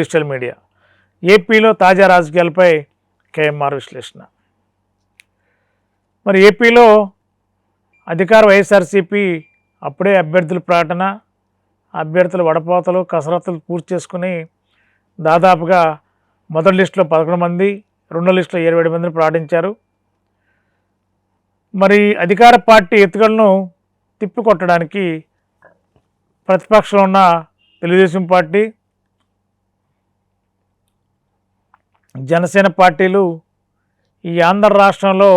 Digital media. ఏపీలో తాజా రాజకీయాలపై కేఎంఆర్ విశ్లేషణ. మరి ఏపీలో అధికార వైఎస్ఆర్సీపీ అప్పుడే అభ్యర్థుల ప్రకటన అభ్యర్థుల వడపోతలు కసరత్తులు పూర్తి చేసుకుని దాదాపుగా మొదటి లిస్టులో పదకొండు మంది రెండో లిస్టులో ఇరవై ఏడు మందిని ప్రకటించారు. మరి అధికార పార్టీ ఎత్తుగడను తిప్పికొట్టడానికి ప్రతిపక్షంలో ఉన్న తెలుగుదేశం పార్టీ జనసేన పార్టీలు ఈ ఆంధ్ర రాష్ట్రంలో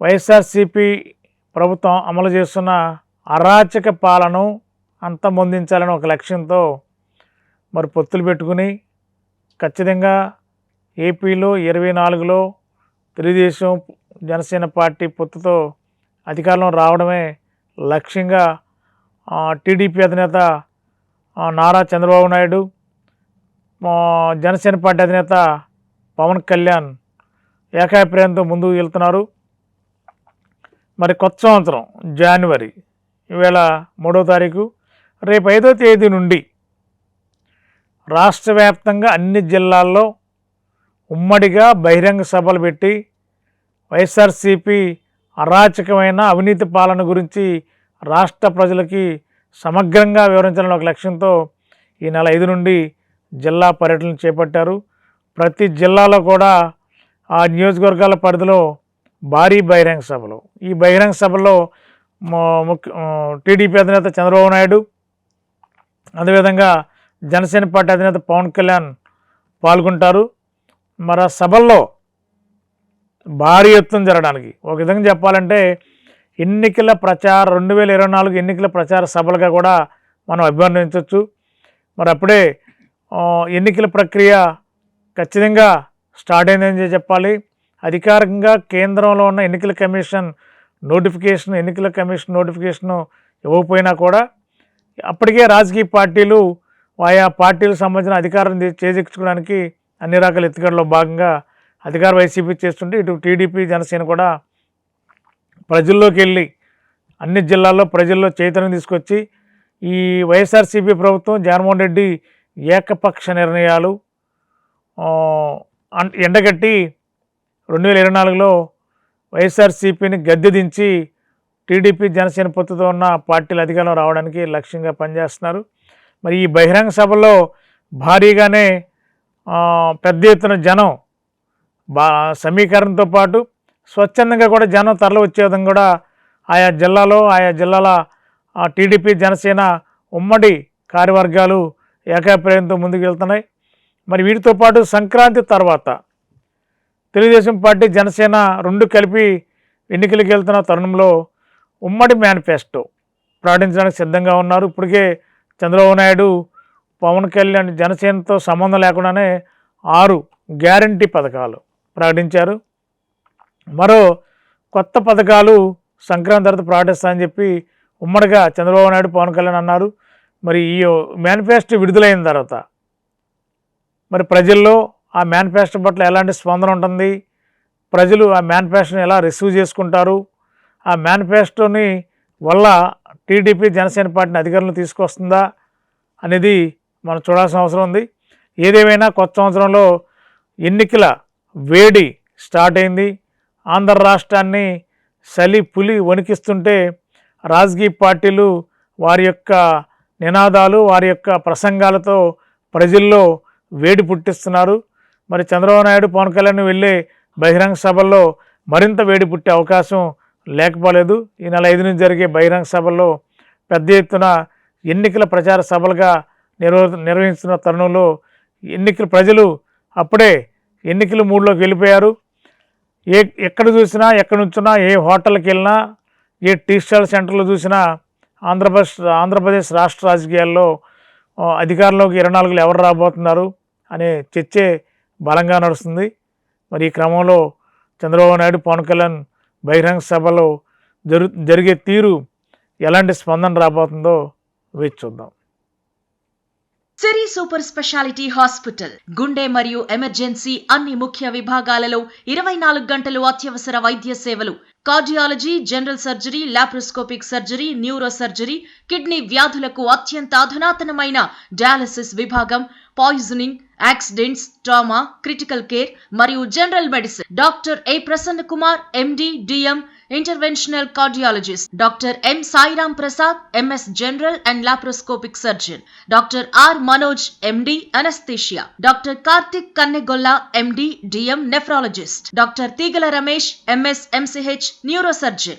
వైఎస్ఆర్సిపి ప్రభుత్వం అమలు చేస్తున్న అరాచక పాలన అంతమొందించాలని ఒక లక్ష్యంతో మరి పొత్తులు పెట్టుకుని ఖచ్చితంగా ఏపీలో ఇరవై నాలుగులో తెలుగుదేశం జనసేన పార్టీ పొత్తుతో అధికారంలో రావడమే లక్ష్యంగా టీడీపీ అధినేత నారా చంద్రబాబు నాయుడు జనసేన పార్టీ అధినేత పవన్ కళ్యాణ్ ఏకాభిప్రాయంతో ముందుకు వెళ్తున్నారు. మరి కొత్త సంవత్సరం జనవరి ఈవేళ మూడో తారీఖు రేపు ఐదో తేదీ నుండి రాష్ట్ర వ్యాప్తంగా అన్ని జిల్లాల్లో ఉమ్మడిగా బహిరంగ సభలు పెట్టి వైఎస్ఆర్సీపీ అరాచకమైన అవినీతి పాలన గురించి రాష్ట్ర ప్రజలకి సమగ్రంగా వివరించాలని ఒక లక్ష్యంతో ఈ నెల ఐదు నుండి జిల్లా పర్యటన చేపట్టారు. ప్రతి జిల్లాలో కూడా ఆ నియోజకవర్గాల పరిధిలో భారీ బహిరంగ సభలు. ఈ బహిరంగ సభలో ముఖ్య టీడీపీ అధినేత చంద్రబాబు నాయుడు అదేవిధంగా జనసేన పార్టీ అధినేత పవన్ కళ్యాణ్ పాల్గొంటారు. మరి ఆ సభల్లో భారీ ఎత్తున జరగడానికి ఒక విధంగా చెప్పాలంటే ఎన్నికల ప్రచార రెండు వేల ఇరవై నాలుగు ఎన్నికల ప్రచార సభలుగా కూడా మనం అభివర్ణించవచ్చు. మరి అప్పుడే ఎన్నికల ప్రక్రియ ఖచ్చితంగా స్టార్ట్ అయిందని చెప్పాలి. అధికారికంగా కేంద్రంలో ఉన్న ఎన్నికల కమిషన్ నోటిఫికేషన్ ఎన్నికల కమిషన్ నోటిఫికేషన్ ఇవ్వకపోయినా కూడా అప్పటికే రాజకీయ పార్టీలు ఆయా పార్టీలకు సంబంధించిన అధికారం చేజిక్చుకోవడానికి అన్ని రకాల ఎత్తుగడలో భాగంగా అధికార వైసీపీ చేస్తుంటే ఇటు టీడీపీ జనసేన కూడా ప్రజల్లోకి వెళ్ళి అన్ని జిల్లాల్లో ప్రజల్లో చైతన్యం తీసుకొచ్చి ఈ వైఎస్ఆర్సీపీ ప్రభుత్వం జగన్మోహన్ రెడ్డి ఏకపక్ష నిర్ణయాలు ఎండగట్టి రెండు వేల ఇరవై నాలుగులో వైఎస్ఆర్సీపీని గద్దెదించి టీడీపీ జనసేన పొత్తుతో ఉన్న పార్టీలు అధికారంలో రావడానికి లక్ష్యంగా పనిచేస్తున్నారు. మరి ఈ బహిరంగ సభలో భారీగానే పెద్ద ఎత్తున జనం బా సమీకరణతో పాటు స్వచ్ఛందంగా కూడా జనం తరలి వచ్చే విధంగా కూడా ఆయా జిల్లాలో ఆయా జిల్లాల టీడీపీ జనసేన ఉమ్మడి కార్యవర్గాలు ఏకాభిప్రాయంతో ముందుకు వెళ్తున్నాయి మరి వీటితో పాటు సంక్రాంతి తర్వాత తెలుగుదేశం పార్టీ జనసేన రెండు కలిపి ఎన్నికలకు వెళ్తున్న తరుణంలో ఉమ్మడి మేనిఫెస్టో ప్రకటించడానికి సిద్ధంగా ఉన్నారు. ఇప్పటికే చంద్రబాబు నాయుడు పవన్ కళ్యాణ్ జనసేనతో సంబంధం లేకుండానే ఆరు గ్యారంటీ పథకాలు ప్రకటించారు. మరో కొత్త పథకాలు సంక్రాంతి తర్వాత ప్రకటిస్తామని చెప్పి ఉమ్మడిగా చంద్రబాబు నాయుడు పవన్ కళ్యాణ్ అన్నారు. మరి ఈ మేనిఫెస్టో విడుదలైన తర్వాత మరి ప్రజల్లో ఆ మేనిఫెస్టో పట్ల ఎలాంటి స్పందన ఉంటుంది? ప్రజలు ఆ మేనిఫెస్టోని ఎలా రిసీవ్ చేసుకుంటారు? ఆ మేనిఫెస్టోని వల్ల టీడీపీ జనసేన పార్టీని అధికారంలో తీసుకొస్తుందా అనేది మనం చూడాల్సిన అవసరం ఉంది. ఏదేమైనా కొత్త సంవత్సరంలో ఎన్నికల వేడి స్టార్ట్ అయింది. ఆంధ్ర రాష్ట్రాన్ని చలి పులి వణికిస్తుంటే రాజకీయ పార్టీలు వారి యొక్క నినాదాలు వారి యొక్క ప్రసంగాలతో ప్రజల్లో వేడి పుట్టిస్తున్నారు. మరి చంద్రబాబు నాయుడు పవన్ కళ్యాణ్ వెళ్ళే బహిరంగ సభల్లో మరింత వేడి పుట్టే అవకాశం లేకపోలేదు. ఈ నెల ఐదు నుంచి జరిగే బహిరంగ సభల్లో పెద్ద ఎత్తున ఎన్నికల ప్రచార సభలుగా నిర్వ నిర్వహిస్తున్న తరుణంలో ఎన్నికల ప్రజలు అప్పుడే ఎన్నికల మూడులోకి వెళ్ళిపోయారు. ఏ ఎక్కడ చూసినా ఎక్కడ నుంచున్నా ఏ హోటల్కి వెళ్ళినా ఏ టీ స్టాల్ సెంటర్లో చూసినా ఆంధ్రప్రదేశ్ ఆంధ్రప్రదేశ్ రాష్ట్ర రాజకీయాల్లో అధికారంలోకి ఇరవై నాలుగులో ఎవరు రాబోతున్నారు అనే చర్చే బలంగా నడుస్తుంది. మరి ఈ క్రమంలో చంద్రబాబు నాయుడు పవన్ కళ్యాణ్ బహిరంగ సభలో జరు జరిగే తీరు ఎలాంటి స్పందన రాబోతుందో వేచి చూద్దాం. సిరి సూపర్ స్పెషాలిటీ హాస్పిటల్ గుండె మరియు ఎమర్జెన్సీ అన్ని ముఖ్య విభాగాలలో ఇరవై నాలుగు గంటలు అత్యవసర వైద్య సేవలు cardiology general surgery laparoscopic surgery neuro surgery kidney వ్యాధులకు అత్యంత అధునాతనమైన డయాలసిస్ విభాగం poisoning accidents trauma critical care మరియు general medicine. Doctor A Prasanna Kumar MD DM interventional cardiologist Dr. M. Sairam Prasad, MS General and laparoscopic surgeon, Dr. R. Manoj, MD anesthesia, Dr. Karthik Kannegolla, MD DM nephrologist, Dr. Tigala Ramesh, MS MCH neurosurgeon,